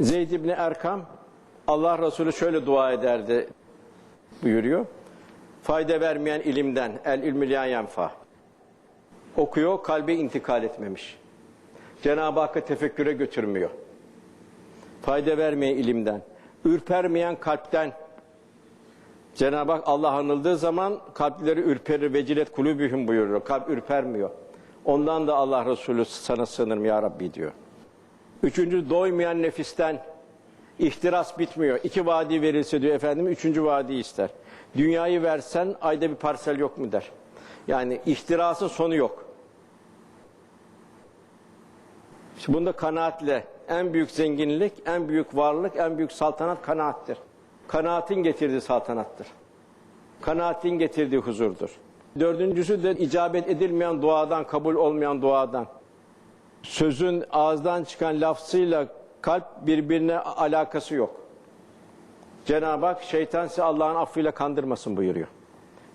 Zeyd İbni Erkam Allah Resulü şöyle dua ederdi buyuruyor. Fayda vermeyen ilimden el ilmü la. Okuyor kalbe intikal etmemiş. Cenab-ı Hakk'a tefekküre götürmüyor. Fayda vermeyen ilimden, ürpermeyen kalpten. Cenab-ı Hak Allah anıldığı zaman kalpleri ürperir, vecilet kulübühüm buyuruyor. Kalp ürpermiyor. Ondan da Allah Resulü sana sığınırım ya Rabbi diyor. Üçüncü doymayan nefisten ihtiras bitmiyor. İki vadi verilse diyor efendim üçüncü vadi ister. Dünyayı versen ayda bir parsel yok mu der. Yani ihtirasın sonu yok. İşte bunda kanaatle en büyük zenginlik, en büyük varlık, en büyük saltanat kanaattir. Kanaatin getirdiği saltanattır. Kanaatin getirdiği huzurdur. Dördüncüsü de icabet edilmeyen duadan, kabul olmayan duadan. Sözün ağızdan çıkan lafzıyla kalp birbirine alakası yok. Cenab-ı Hak şeytan sizi Allah'ın affıyla kandırmasın buyuruyor.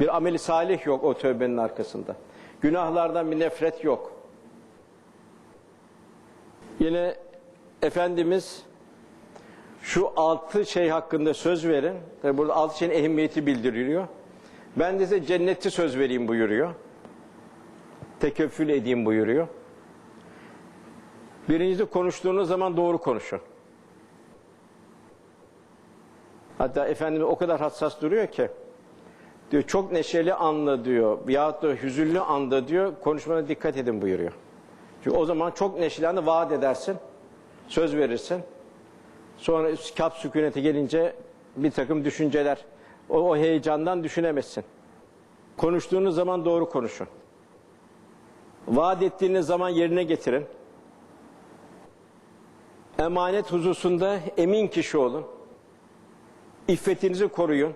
Bir ameli salih yok o tövbenin arkasında. Günahlardan bir nefret yok. Yine Efendimiz şu altı şey hakkında söz verin. Tabi burada altı şeyin ehemmiyeti bildiriliyor. Ben de size cenneti söz vereyim buyuruyor. Tekeffül edeyim buyuruyor. Birincisi konuştuğunuz zaman doğru konuşun. Hatta Efendimiz o kadar hassas duruyor ki diyor çok neşeli anda diyor yahut da hüzünlü anda diyor konuşmana dikkat edin buyuruyor. Çünkü o zaman çok neşeli anda vaat edersin, söz verirsin. Sonra kap sükunete gelince bir takım düşünceler, o, o heyecandan düşünemezsin. Konuştuğunuz zaman doğru konuşun. Vaat ettiğiniz zaman yerine getirin. Emanet hususunda emin kişi olun. İffetinizi koruyun.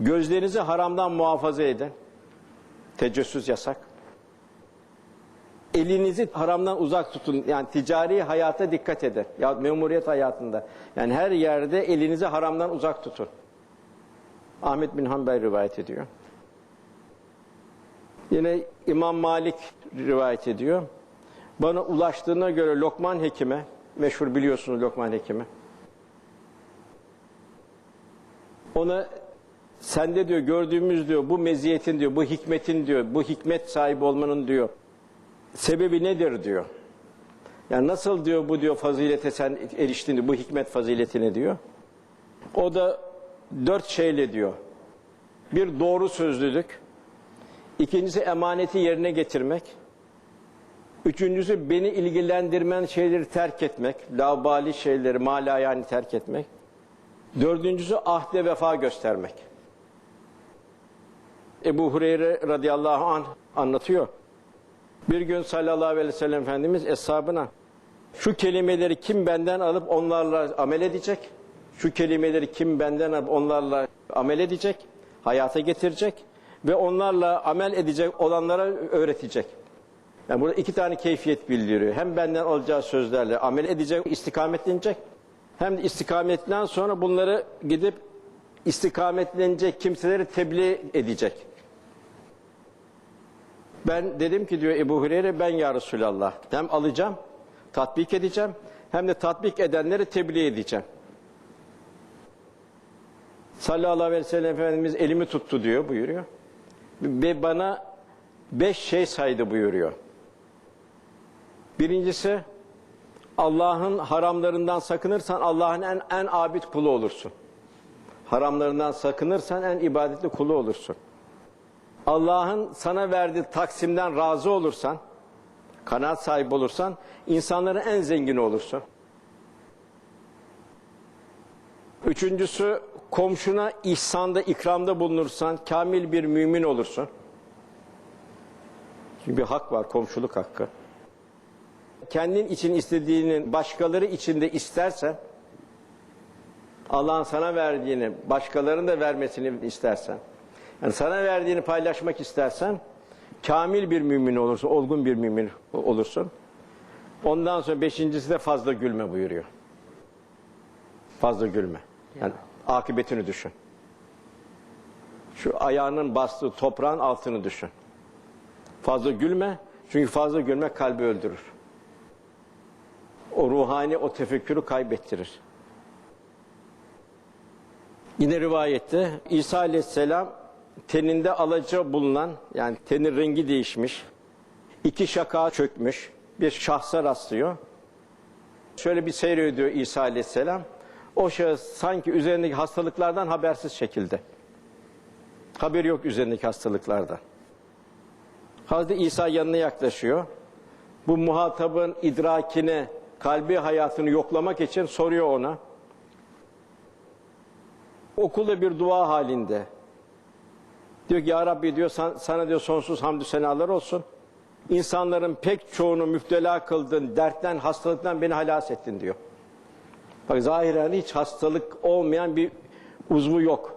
Gözlerinizi haramdan muhafaza edin. Tecessüs yasak. Elinizi haramdan uzak tutun. Yani ticari hayata dikkat edin. Ya memuriyet hayatında. Yani her yerde elinizi haramdan uzak tutun. Ahmet bin Hanbel rivayet ediyor. Yine İmam Malik rivayet ediyor. Bana ulaştığına göre Lokman Hekim'e, meşhur biliyorsunuz Lokman Hekim'i. Ona sende diyor gördüğümüz diyor bu meziyetin diyor bu hikmetin diyor bu hikmet sahibi olmanın diyor sebebi nedir diyor. Yani nasıl diyor bu diyor fazilete sen eriştin bu hikmet faziletine diyor. O da dört şeyle diyor. Bir doğru sözlülük. İkincisi emaneti yerine getirmek. Üçüncüsü beni ilgilendirmen şeyleri terk etmek. Laubali şeyleri mala yani terk etmek. Dördüncüsü ahde vefa göstermek. Ebu Hureyre radıyallahu anh anlatıyor. Bir gün sallallahu aleyhi ve sellem Efendimiz eshabına şu kelimeleri kim benden alıp onlarla amel edecek? Şu kelimeleri kim benden alıp onlarla amel edecek? Hayata getirecek ve onlarla amel edecek olanlara öğretecek. Yani burada iki tane keyfiyet bildiriyor. Hem benden alacağı sözlerle amel edecek, istikametlenecek. Hem de istikametten sonra bunları gidip istikametlenecek kimseleri tebliğ edecek. Ben dedim ki diyor Ebu Hureyre ben ya Resulallah. Hem alacağım, tatbik edeceğim hem de tatbik edenleri tebliğ edeceğim. Sallallahu aleyhi ve sellem Efendimiz elimi tuttu diyor buyuruyor. Ve bana beş şey saydı buyuruyor. Birincisi Allah'ın haramlarından sakınırsan Allah'ın en, en abid kulu olursun. Haramlarından sakınırsan en ibadetli kulu olursun. Allah'ın sana verdiği taksimden razı olursan, kanaat sahibi olursan, insanların en zengini olursun. Üçüncüsü, komşuna ihsanda, ikramda bulunursan, kamil bir mümin olursun. Çünkü bir hak var, komşuluk hakkı. Kendin için istediğinin başkaları için de istersen, Allah'ın sana verdiğini başkalarının da vermesini istersen, yani sana verdiğini paylaşmak istersen kamil bir mümin olursun, olgun bir mümin olursun. Ondan sonra beşincisi de fazla gülme buyuruyor. Fazla gülme. Yani akıbetini düşün. Şu ayağının bastığı toprağın altını düşün. Fazla gülme. Çünkü fazla gülme kalbi öldürür. O ruhani o tefekkürü kaybettirir. Yine rivayette İsa Aleyhisselam teninde alaca bulunan yani tenin rengi değişmiş, iki şaka çökmüş bir şahsa rastlıyor. Şöyle bir seyrediyor İsa Aleyhisselam. O şahıs sanki üzerindeki hastalıklardan habersiz şekilde. Haberi yok üzerindeki hastalıklardan. Hazreti İsa yanına yaklaşıyor. Bu muhatabın idrakine, kalbi hayatını yoklamak için soruyor ona. Okulda bir dua halinde. Diyor ki ya Rabbi diyor sana, diyor sonsuz hamdü senalar olsun. İnsanların pek çoğunu müptela kıldın, dertten, hastalıktan beni halas ettin diyor. Bak zahiren hiç hastalık olmayan bir uzvu yok.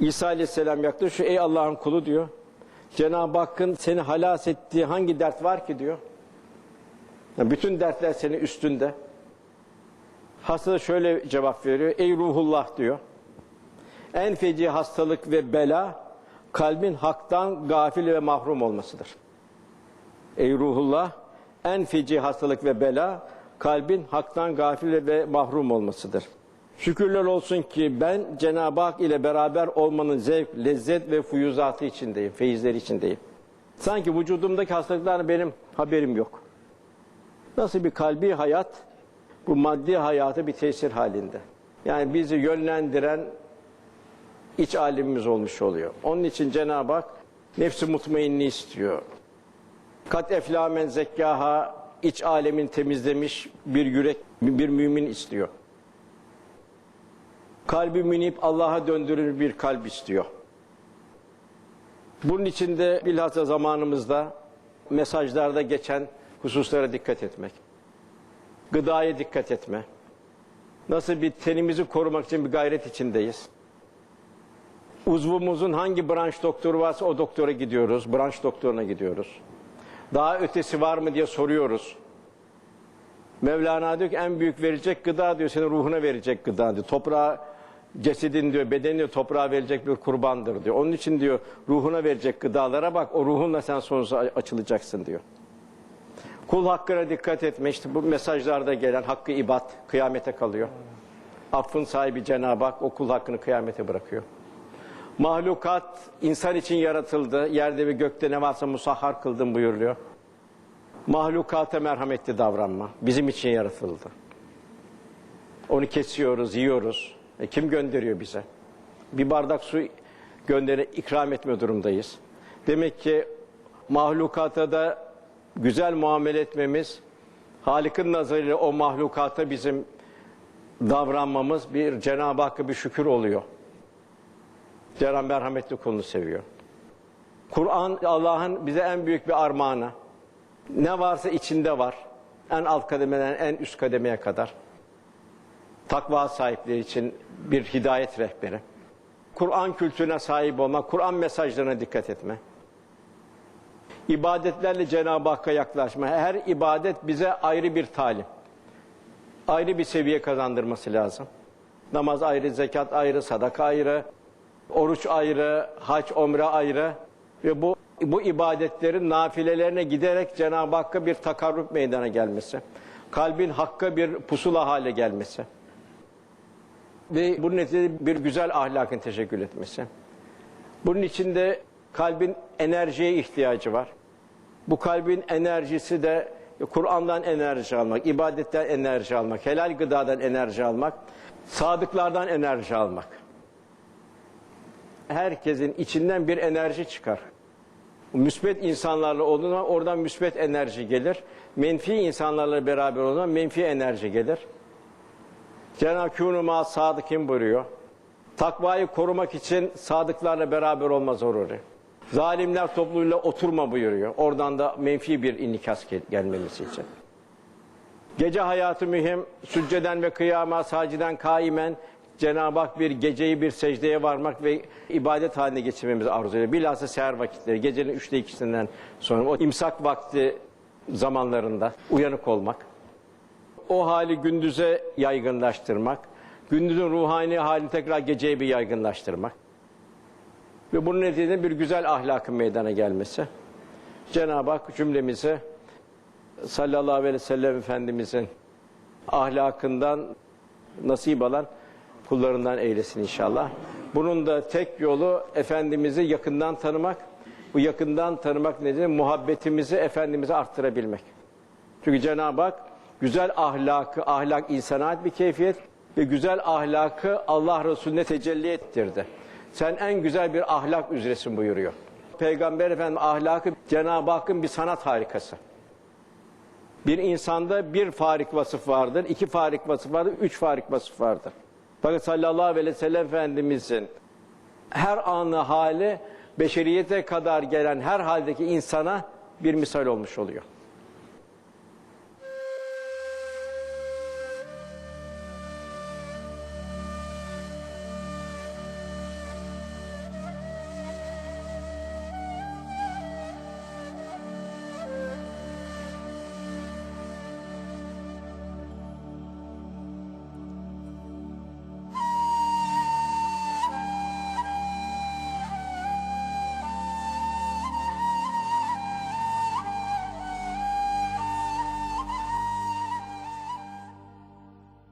İsa Aleyhisselam yaklaşıyor. Ey Allah'ın kulu diyor. Cenab-ı Hakk'ın seni halas ettiği hangi dert var ki diyor. Bütün dertler senin üstünde. Hasta şöyle cevap veriyor. Ey ruhullah diyor. En feci hastalık ve bela kalbin haktan gafil ve mahrum olmasıdır. Ey ruhullah en feci hastalık ve bela kalbin haktan gafil ve mahrum olmasıdır. Şükürler olsun ki ben Cenab-ı Hak ile beraber olmanın zevk, lezzet ve fuyuzatı içindeyim, feyizleri içindeyim. Sanki vücudumdaki hastalıklardan benim haberim yok. Nasıl bir kalbi hayat, bu maddi hayatı bir tesir halinde. Yani bizi yönlendiren iç alimimiz olmuş oluyor. Onun için Cenab-ı Hak nefsi mutmainni istiyor. Kat eflamen zekkaha iç alemin temizlemiş bir yürek, bir mümin istiyor. Kalbi münip Allah'a döndürür bir kalp istiyor. Bunun için de bilhassa zamanımızda mesajlarda geçen hususlara dikkat etmek. Gıdaya dikkat etme. Nasıl bir tenimizi korumak için bir gayret içindeyiz. Uzvumuzun hangi branş doktoru varsa o doktora gidiyoruz. Branş doktoruna gidiyoruz. Daha ötesi var mı diye soruyoruz. Mevlana diyor ki en büyük verecek gıda diyor senin ruhuna verecek gıda diyor. Toprağa cesedin diyor bedeni diyor toprağa verecek bir kurbandır diyor. Onun için diyor ruhuna verecek gıdalara bak o ruhunla sen sonsuza açılacaksın diyor. Kul hakkına dikkat etme işte bu mesajlarda gelen hakkı ibad kıyamete kalıyor. Affın sahibi Cenab-ı Hak o kul hakkını kıyamete bırakıyor. Mahlukat insan için yaratıldı. Yerde ve gökte ne varsa musahhar kıldım buyuruluyor. Mahlukata merhametli davranma. Bizim için yaratıldı. Onu kesiyoruz, yiyoruz. E kim gönderiyor bize? Bir bardak su göndere ikram etme durumdayız. Demek ki mahlukata da güzel muamele etmemiz, Halik'in nazarıyla o mahlukata bizim davranmamız bir Cenab-ı Hakk'a bir şükür oluyor. Cenab-ı merhametli kulunu seviyor. Kur'an Allah'ın bize en büyük bir armağanı. Ne varsa içinde var. En alt kademeden en üst kademeye kadar. Takva sahipleri için bir hidayet rehberi. Kur'an kültürüne sahip olmak, Kur'an mesajlarına dikkat etme. İbadetlerle Cenab-ı Hakk'a yaklaşma. Her ibadet bize ayrı bir talim. Ayrı bir seviye kazandırması lazım. Namaz ayrı, zekat ayrı, sadaka ayrı, oruç ayrı, hac, umre ayrı ve bu bu ibadetlerin nafilelerine giderek Cenab-ı Hakk'a bir takarrub meydana gelmesi. Kalbin Hakk'a bir pusula hale gelmesi. Ve bunun neticede bir güzel ahlakın teşekkül etmesi. Bunun içinde kalbin enerjiye ihtiyacı var. Bu kalbin enerjisi de Kur'an'dan enerji almak, ibadetten enerji almak, helal gıdadan enerji almak, sadıklardan enerji almak. Herkesin içinden bir enerji çıkar. Müsbet insanlarla olduğunda oradan müsbet enerji gelir. Menfi insanlarla beraber olduğunda menfi enerji gelir. Cenab-ı Kûnuma sadıkim buyuruyor. Takvayı korumak için sadıklarla beraber olma zaruri. Zalimler topluluğuyla oturma buyuruyor. Oradan da menfi bir inikas gel- gelmemesi için. Gece hayatı mühim. Sücceden ve kıyama, saciden kaimen Cenab-ı Hak bir geceyi bir secdeye varmak ve ibadet haline geçirmemizi arzu ediyor. Bilhassa seher vakitleri, gecenin üçte ikisinden sonra o imsak vakti zamanlarında uyanık olmak. O hali gündüze yaygınlaştırmak. Gündüzün ruhani halini tekrar geceye bir yaygınlaştırmak. Ve bunun neticesinde bir güzel ahlakın meydana gelmesi. Cenab-ı Hak cümlemize sallallahu aleyhi ve sellem Efendimizin ahlakından nasip alan kullarından eylesin inşallah. Bunun da tek yolu Efendimiz'i yakından tanımak. Bu yakından tanımak nedir? Muhabbetimizi Efendimiz'e arttırabilmek. Çünkü Cenab-ı Hak güzel ahlakı, ahlak insana bir keyfiyet ve güzel ahlakı Allah Resulüne tecelli ettirdi. Sen en güzel bir ahlak üzeresin buyuruyor. Peygamber Efendimiz ahlakı Cenab-ı Hakk'ın bir sanat harikası. Bir insanda bir farik vasıf vardır, iki farik vasıf vardır, üç farik vasıf vardır. Bakın sallallahu aleyhi ve sellem Efendimizin her anı hali beşeriyete kadar gelen her haldeki insana bir misal olmuş oluyor.